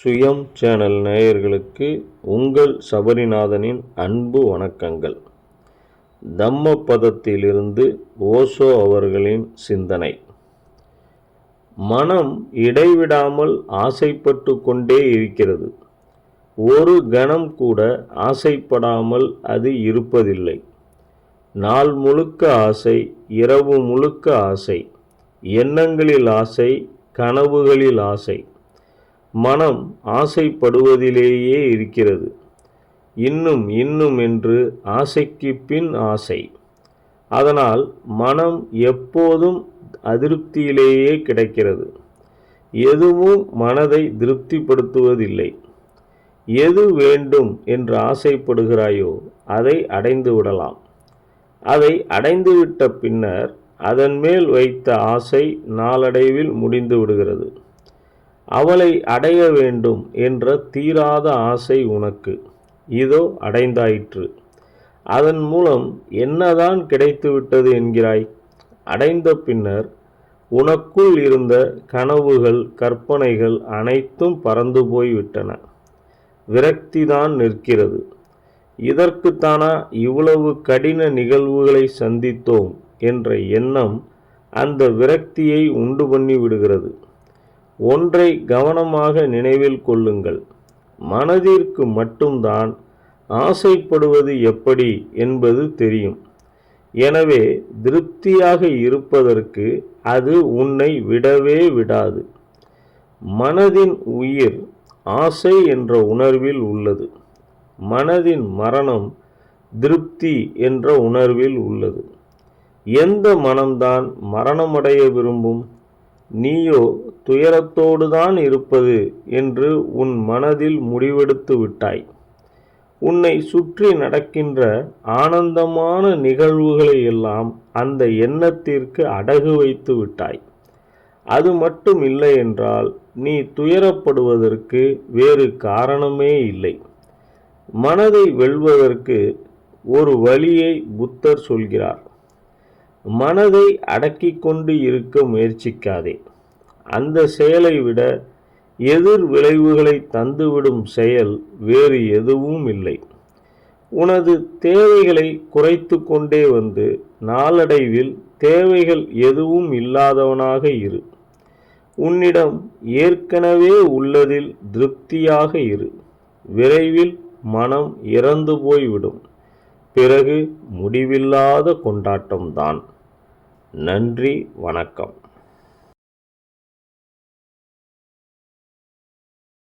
சுயம் சேனல் நேயர்களுக்கு உங்கள் சபரிநாதனின் அன்பு வணக்கங்கள். தம்மபதத்திலிருந்து ஓசோ அவர்களின் சிந்தனை. மனம் இடைவிடாமல் ஆசைப்பட்டு கொண்டே இருக்கிறது. ஒரு கணம் கூட ஆசைப்படாமல் அது இருப்பதில்லை. நாள் முழுக்க ஆசை இரவு முழுக்க ஆசை எண்ணங்களில் ஆசை கனவுகளில் ஆசை. மனம் ஆசைப்படுவதிலேயே இருக்கிறது. இன்னும் இன்னும் என்று ஆசைக்கு பின் ஆசை. அதனால் மனம் எப்போதும் அதிருப்தியிலேயே கிடைக்கிறது. எதுவும் மனதை திருப்திப்படுத்துவதில்லை. எது வேண்டும் என்று ஆசைப்படுகிறாயோ அதை அடைந்து விடலாம். அதை அடைந்துவிட்ட பின்னர் அதன் மேல் வைத்த ஆசை நாளடைவில் முடிந்து விடுகிறது. அவளை அடைய வேண்டும் என்ற தீராத ஆசை உனக்கு. இதோ அடைந்தாயிற்று. அதன் மூலம் என்னதான் கிடைத்துவிட்டது என்கிறாய்? அடைந்த பின்னர் உனக்குள் இருந்த கனவுகள் கற்பனைகள் அனைத்தும் பறந்து போய்விட்டன. விரக்திதான் நிற்கிறது. இதற்குத்தானா இவ்வளவு கடின நிகழ்வுகளை சந்தித்தோம் என்ற எண்ணம் அந்த விரக்தியை உண்டு பண்ணி விடுகிறது. ஒன்றை கவனமாக நினைவில் கொள்ளுங்கள். மனதிற்கு மட்டும்தான் ஆசைப்படுவது எப்படி என்பது தெரியும். எனவே திருப்தியாக இருப்பதற்கு அது உன்னை விடவே விடாது. மனதின் உயிர் ஆசை என்ற உணர்வில் உள்ளது. மனதின் மரணம் திருப்தி என்ற உணர்வில் உள்ளது. எந்த மனம்தான் மரணமடைய விரும்பும்? நீயோ துயரத்தோடுதான் இருப்பது என்று உன் மனதில் முடிவெடுத்து விட்டாய். உன்னை சுற்றி நடக்கின்ற ஆனந்தமான நிகழ்வுகளை எல்லாம் அந்த எண்ணத்திற்கு அடகு வைத்து விட்டாய். அது மட்டும் இல்லை என்றால் நீ துயரப்படுவதற்கு வேறு காரணமே இல்லை. மனதை வெல்வதற்கு ஒரு வழியை புத்தர் சொல்கிறார். மனதை அடக்கி கொண்டு இருக்க முயற்சிக்காதே. அந்த செயலை விட எதிர் விளைவுகளை தந்துவிடும் செயல் வேறு எதுவும் இல்லை. உனது தேவைகளை குறைத்து கொண்டே வந்து நாளடைவில் தேவைகள் எதுவும் இல்லாதவனாக இரு. உன்னிடம் ஏற்கனவே உள்ளதில் திருப்தியாக இரு. விரைவில் மனம் இறந்து போய்விடும். பிறகு முடிவில்லாத கொண்டாட்டம்தான். நன்றி வணக்கம்.